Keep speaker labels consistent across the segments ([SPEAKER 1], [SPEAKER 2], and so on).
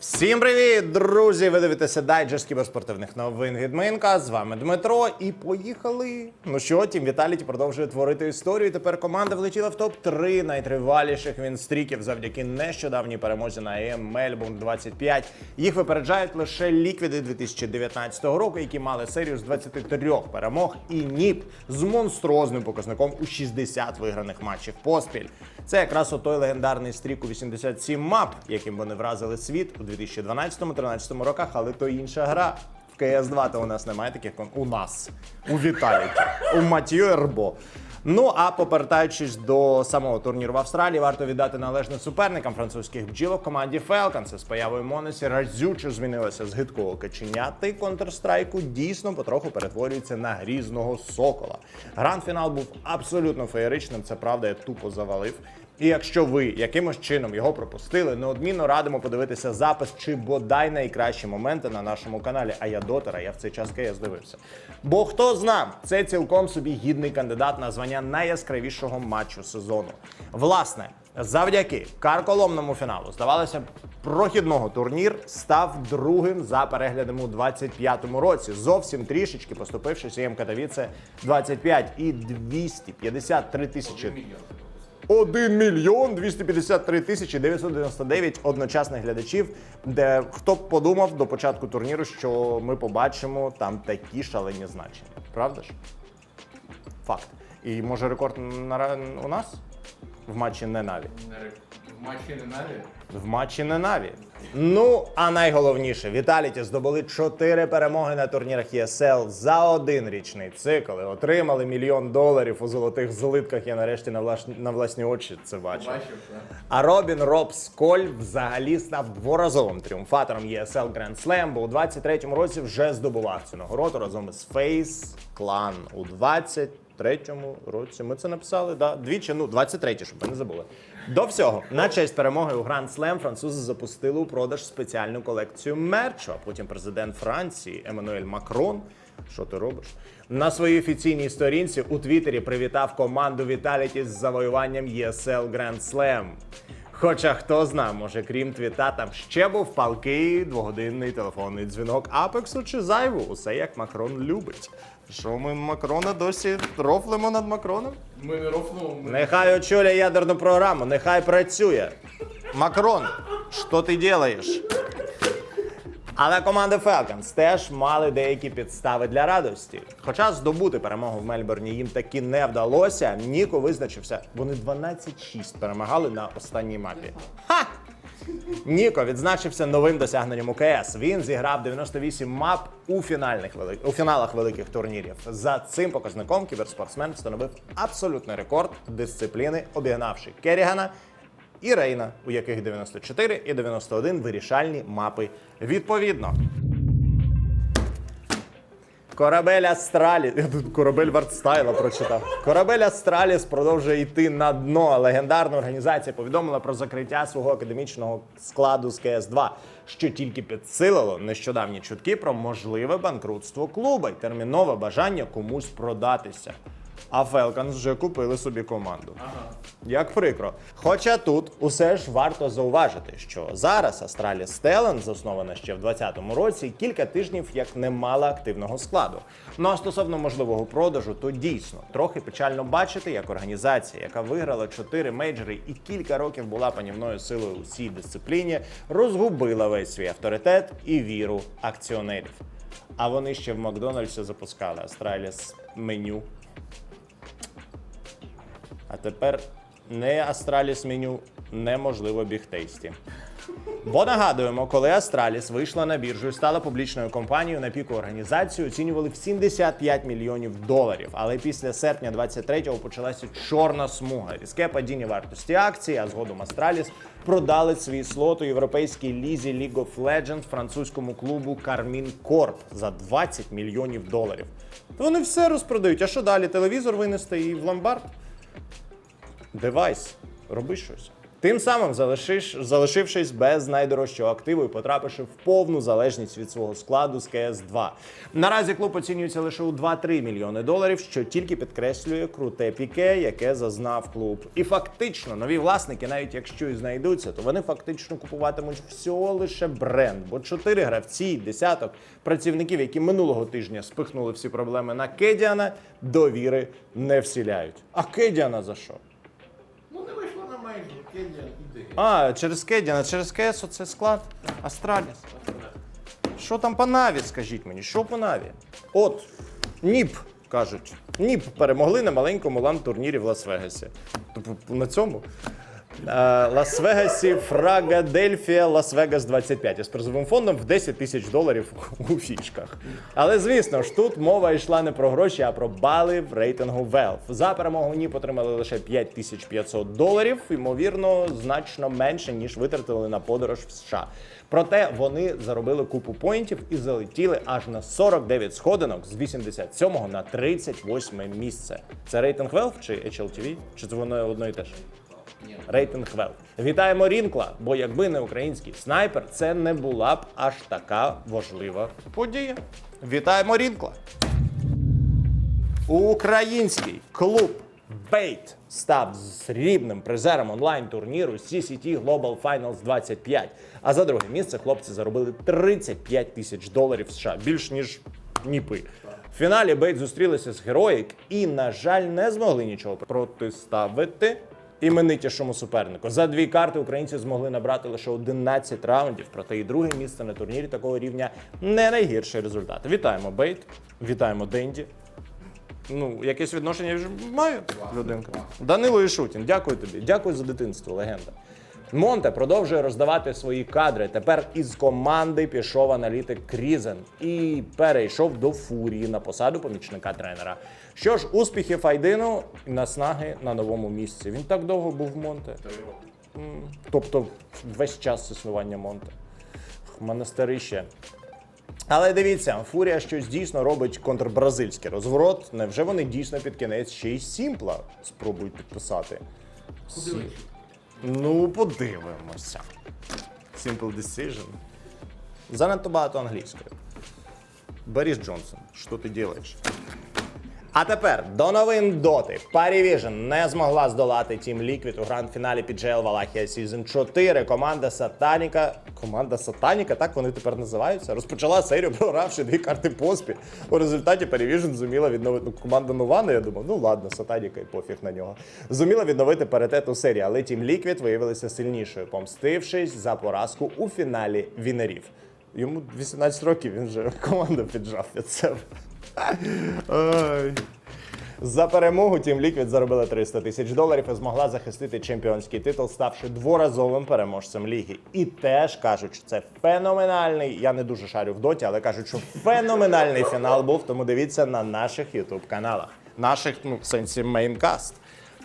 [SPEAKER 1] Всім привіт, друзі! Ви дивитеся дайджест кіберспортивних новин від Минка. З вами Дмитро. І поїхали. Ну що, Тім Віталіті продовжує творити історію. Тепер команда влетіла в топ-3 найтриваліших вінстріків завдяки нещодавній перемозі на ЕМ Мельбурн 25. Їх випереджають лише ліквіди 2019 року, які мали серію з 23 перемог і НІП з монструозним показником у 60 виграних матчів поспіль. Це якраз отой легендарний стрік у 87 мап, яким вони вразили світ у 2012-13 роках, але то інша гра. В КС 2 то у нас немає таких кон... у нас, у Віталіті, у Матію Ербо. Ну а повертаючись до самого турніру в Австралії, варто віддати належне суперникам французьких бджілок команді Falcons. З появою Монесі разюче змінилося з гидкого каченята, і Counter-Strike дійсно потроху перетворюється на грізного сокола. Гранд-фінал був абсолютно феєричним. Це правда, я тупо завалив. І якщо ви якимось чином його пропустили, неодмінно радимо подивитися запис чи бодай найкращі моменти на нашому каналі. А я дотера, я в цей час КС дивився. Бо хто зна, це цілком собі гідний кандидат на звання найяскравішого матчу сезону. Власне, завдяки карколомному фіналу, здавалося б, прохідного турнір став другим за переглядами у 25-му році. Зовсім трішечки поступившись ЄМ Катовіце 25 і 253 тисячі 1 мільйон 253 тисячі 999 одночасних глядачів, де хто б подумав до початку турніру, що ми побачимо там такі шалені значення. Правда ж? Факт. І може рекорд на у нас в матчі не Наві.
[SPEAKER 2] В матчі не Наві?
[SPEAKER 1] В матчі не Наві. Ну, а найголовніше, Віталіті здобули чотири перемоги на турнірах ESL за один річний цикл. і Отримали мільйон доларів у золотих злитках. Я нарешті на власні, на власні очі це бачив. А Робін Роб Сколь взагалі став дворазовим тріумфатором ESL Grand Slam, бо у 23-му році вже здобував цю нагороду разом із Face Clan у 23-му році. Ми це написали, да, двічі, ну 23-й, щоб ви не забули. До всього, на честь перемоги у Grand Slam французи запустили у продаж спеціальну колекцію мерчу. А потім президент Франції Еммануель Макрон. Що ти робиш? На своїй офіційній сторінці у Твіттері привітав команду Vitality з завоюванням ESL Grand Slam. Хоча хто зна, може, крім твіта, там ще був палкий двогодинний телефонний дзвінок Апексу чи зайву. Усе як Макрон любить. Що ми Макрона досі рофлимо над Макроном?
[SPEAKER 2] Ми не рофнув, ми
[SPEAKER 1] Нехай очолює ядерну програму, нехай працює. Макрон, що ти робиш? Але команди Falcons теж мали деякі підстави для радості. Хоча здобути перемогу в Мельбурні їм таки не вдалося, Ніко визначився. Вони 12-6 перемагали на останній мапі. Ха! Ніко відзначився новим досягненням УКС. Він зіграв 98 мап у фінальних вели... у фіналах великих турнірів. За цим показником кіберспортсмен встановив абсолютний рекорд дисципліни, обігнавши Керігана і Рейна, у яких 94 і 91 вирішальні мапи відповідно. Корабель Астраліс. Я тут корабель Вартстайла прочитав. Корабель Астраліс продовжує йти на дно. Легендарна організація повідомила про закриття свого академічного складу з КС-2, що тільки підсилило нещодавні чутки про можливе банкрутство клуба й термінове бажання комусь продатися. А Falcons вже купили собі команду. Як прикро. Хоча тут усе ж варто зауважити, що зараз Астраліс Стелен, заснована ще в 2020 році, кілька тижнів як не мала активного складу. Ну а стосовно можливого продажу, то дійсно трохи печально бачити, як організація, яка виграла чотири мейджори і кілька років була панівною силою у цій дисципліні, розгубила весь свій авторитет і віру акціонерів. А вони ще в Макдональдсі запускали Астраліс меню. А тепер не Астраліс меню неможливо бігтейсті. Бо нагадуємо, коли Астраліс вийшла на біржу і стала публічною компанією на піку організацію, оцінювали в 75 мільйонів доларів. Але після серпня 23-го почалася чорна смуга. Різке падіння вартості акцій, а згодом Астраліс продали свій слот у європейській лізі League of Legends французькому клубу Carmine Corp за 20 мільйонів доларів. Вони все розпродають. А що далі? Телевізор винести і в ломбард? Девайс, роби щось. Тим самим залишиш, залишившись без найдорожчого активу і потрапивши в повну залежність від свого складу з КС 2 Наразі клуб оцінюється лише у 2-3 мільйони доларів, що тільки підкреслює круте піке, яке зазнав клуб. І фактично нові власники, навіть якщо і знайдуться, то вони фактично купуватимуть всього лише бренд. Бо чотири гравці, десяток працівників, які минулого тижня спихнули всі проблеми на Кедіана, довіри не всіляють. А Кедіана за що?
[SPEAKER 2] Ну і майже,
[SPEAKER 1] А, через Кедіана, через КС це склад Астраліс. Що там по Наві, скажіть мені, що по Наві? От, НІП, кажуть. НІП перемогли на маленькому лан-турнірі в Лас-Вегасі. Тобто на цьому. Е, Лас-Вегасі, Фрагадельфія, Лас-Вегас 25 із призовим фондом в 10 тисяч доларів у фішках. Але звісно ж, тут мова йшла не про гроші, а про бали в рейтингу Valve. За перемогу НІП отримали лише 5500 доларів, ймовірно, значно менше, ніж витратили на подорож в США. Проте вони заробили купу поінтів і залетіли аж на 49 сходинок з 87 на 38 місце. Це рейтинг Valve чи HLTV? Чи це воно одно і те ж? Рейтинг Valve. Вітаємо Рінкла, бо якби не український снайпер, це не була б аж така важлива подія. Вітаємо Рінкла. Український клуб Бейт став срібним призером онлайн-турніру CCT Global Finals 25. А за друге місце хлопці заробили 35 тисяч доларів США, більш ніж ніпи. В фіналі Бейт зустрілися з Героїк і, на жаль, не змогли нічого протиставити іменитішому супернику. За дві карти українці змогли набрати лише 11 раундів. Проте і друге місце на турнірі такого рівня не найгірший результат. Вітаємо Бейт, вітаємо Денді. Ну, якесь відношення я вже маю людинка. Данило Ішутін, дякую тобі. Дякую за дитинство, легенда. Монте продовжує роздавати свої кадри. Тепер із команди пішов аналітик Крізен і перейшов до фурії на посаду помічника тренера. Що ж, успіхи Файдину і наснаги на новому місці. Він так довго був в Монте. Тобто весь час існування Монте. Монастирище. Але дивіться, фурія щось дійсно робить контрбразильський розворот. Невже вони дійсно під кінець ще й Сімпла спробують підписати?
[SPEAKER 2] Куди?
[SPEAKER 1] Ну, подивимося. Simple decision. Занадто багато англійської. Борис Джонсон, що ти робиш? А тепер до новин доти. Party не змогла здолати Team Liquid у гранд-фіналі PGL Валахія Season 4. Команда Сатаніка. Команда Сатаніка, так вони тепер називаються. Розпочала серію, програвши дві карти поспіль. У результаті Party зуміла відновити ну, команда Нована. Я думав, ну ладно, Сатаніка і пофіг на нього. Зуміла відновити паритет у серії, але Team Liquid виявилися сильнішою, помстившись за поразку у фіналі вінерів. Йому 18 років, він вже команду піджав від себе. Ай. За перемогу Тім Ліквід заробила 300 тисяч доларів і змогла захистити чемпіонський титул, ставши дворазовим переможцем ліги. І теж кажуть, що це феноменальний. Я не дуже шарю в доті, але кажуть, що феноменальний фінал був. Тому дивіться на наших ютуб каналах, наших ну в сенсі мейнкаст.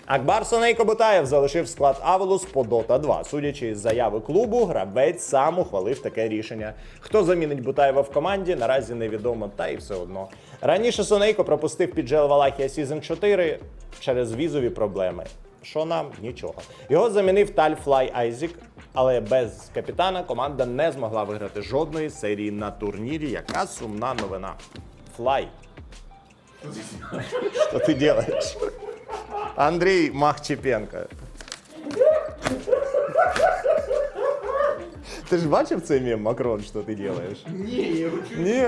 [SPEAKER 1] Акбар Сонейко Бутаєв залишив склад Авелус по Dota 2. Судячи із заяви клубу, гравець сам ухвалив таке рішення. Хто замінить Бутаєва в команді, наразі невідомо, та і все одно. Раніше Сонейко пропустив піджел Валахія Season 4 через візові проблеми. Що нам нічого. Його замінив Таль Флай Айзік, але без капітана команда не змогла виграти жодної серії на турнірі. Яка сумна новина. Флай. Що ти робиш? Андрій Махчепенко. Ти ж бачив цей мем Макрон, що ти робиш?
[SPEAKER 2] Ні, я хочу
[SPEAKER 1] Ні,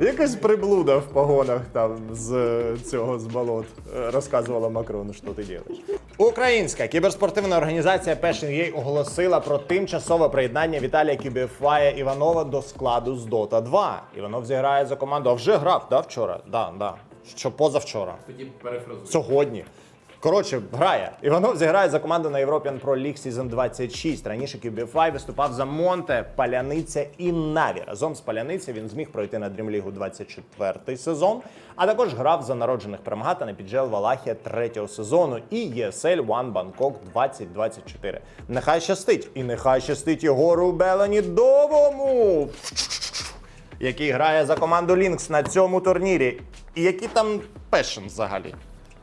[SPEAKER 1] якась приблуда в погонах там з цього з болот е, розказувала Макрону, що ти робиш. Українська кіберспортивна організація Passion.ua оголосила про тимчасове приєднання Віталія Кібіфая Іванова до складу з Dota 2. Іванов зіграє за команду. А вже грав, да, вчора? Да, да. Що позавчора.
[SPEAKER 2] Тоді перефразую.
[SPEAKER 1] Сьогодні. Коротше, грає. Іванов зіграє за команду на European Pro League Season 26. Раніше QBFI виступав за Монте, Паляниця і Наві. Разом з Паляниця він зміг пройти на League 24 сезон, а також грав за народжених перемагата на піджел Валахія третього сезону і ESL One Bangkok 2024. Нехай щастить, і нехай щастить Єгору Белані Довому який грає за команду Lynx на цьому турнірі. І які там passion взагалі?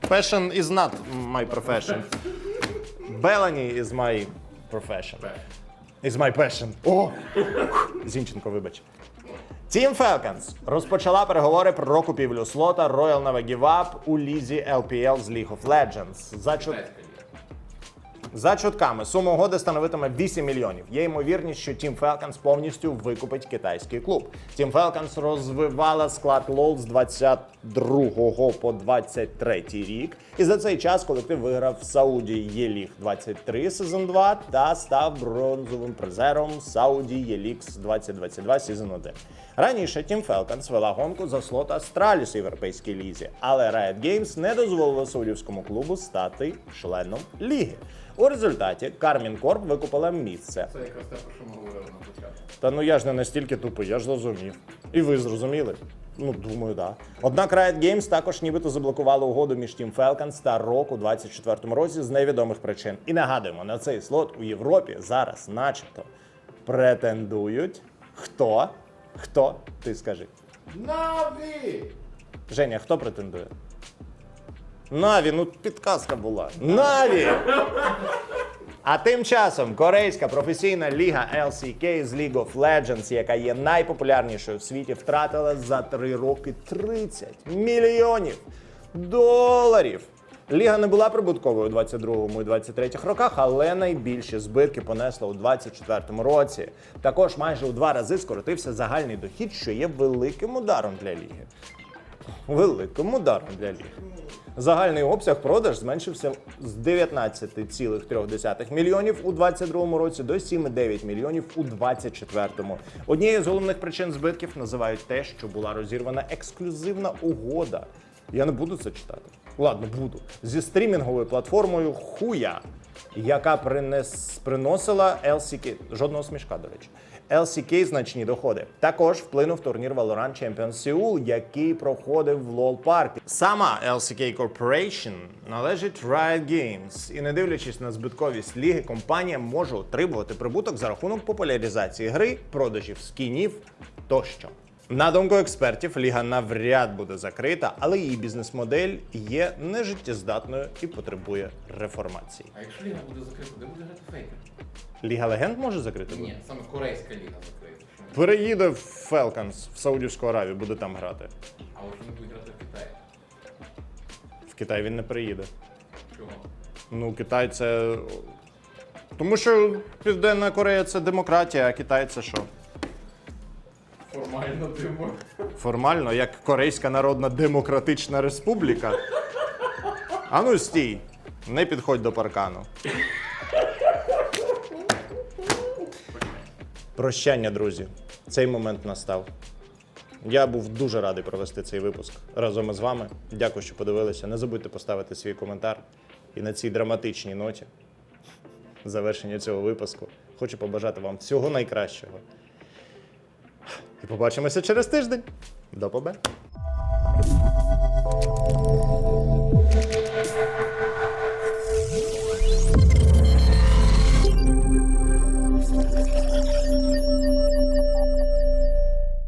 [SPEAKER 1] Passion is not my profession. Белані is my Profession. Is my passion. О! Зінченко, вибач. Team Falcons розпочала переговори про купівлю слота Royal Navy Give Up у лізі LPL з League of Legends. За, чут... За чутками сума угоди становитиме 8 мільйонів. Є ймовірність, що Team Falcons повністю викупить китайський клуб. Team Falcons розвивала склад LoL з 22 по 23 рік. І за цей час колектив виграв в Сауді Єліг 23 сезон 2 та став бронзовим призером Сауді Єлікс 2022 сезон 1. Раніше Team Falcons вела гонку за слот Астраліс у європейській лізі, але Riot Games не дозволила саудівському клубу стати членом ліги. У результаті Кармін Корп викупила місце.
[SPEAKER 2] Це якраз те, про що ми говорили на початку.
[SPEAKER 1] Та ну я ж не настільки тупий, я ж зрозумів. І ви зрозуміли? Ну, думаю, так. Да. Однак Riot Games також нібито заблокували угоду між Team Falcons та Rock у 24-му році з невідомих причин. І нагадуємо, на цей слот у Європі зараз, начебто, претендують. Хто? Хто? Ти скажи.
[SPEAKER 2] Наві!
[SPEAKER 1] Женя, хто претендує? Наві, ну підказка була. Наві! А тим часом корейська професійна ліга LCK з League of Legends, яка є найпопулярнішою в світі, втратила за три роки 30 мільйонів доларів. Ліга не була прибутковою у 22-му і 23-х роках, але найбільші збитки понесла у 24-му році. Також майже у два рази скоротився загальний дохід, що є великим ударом для ліги. Великим ударом для ліги. Загальний обсяг продаж зменшився з 19,3 мільйонів у 2022 році до 7,9 мільйонів у 2024. Однією з головних причин збитків називають те, що була розірвана ексклюзивна угода. Я не буду це читати. Ладно, буду. Зі стрімінговою платформою Хуя, яка принес, приносила LCK. Жодного смішка, до речі. LCK значні доходи. Також вплинув турнір Valorant Champions Seoul, який проходив в LoL Park. Сама LCK Corporation належить Riot Games. І не дивлячись на збитковість ліги, компанія може отримувати прибуток за рахунок популяризації гри, продажів скінів тощо. На думку експертів, ліга навряд буде закрита, але її бізнес-модель є нежиттєздатною і потребує реформації.
[SPEAKER 2] А якщо ліга буде закрита, де буде грати фейкер?
[SPEAKER 1] Ліга легенд може закрити?
[SPEAKER 2] Ні, саме корейська ліга закрита.
[SPEAKER 1] Переїде в Falcons в Саудівську Аравію, буде там грати.
[SPEAKER 2] А от вони будуть грати в Китаї.
[SPEAKER 1] В Китай він не приїде.
[SPEAKER 2] Чого?
[SPEAKER 1] Ну, Китай це. Тому що Південна Корея це демократія, а Китай це що?
[SPEAKER 2] Формально димо.
[SPEAKER 1] Формально, як Корейська Народна Демократична Республіка. Ану стій, не підходь до паркану. Прощання, друзі. Цей момент настав. Я був дуже радий провести цей випуск разом із вами. Дякую, що подивилися. Не забудьте поставити свій коментар. І на цій драматичній ноті завершення цього випуску хочу побажати вам всього найкращого. І побачимося через тиждень. До побачення.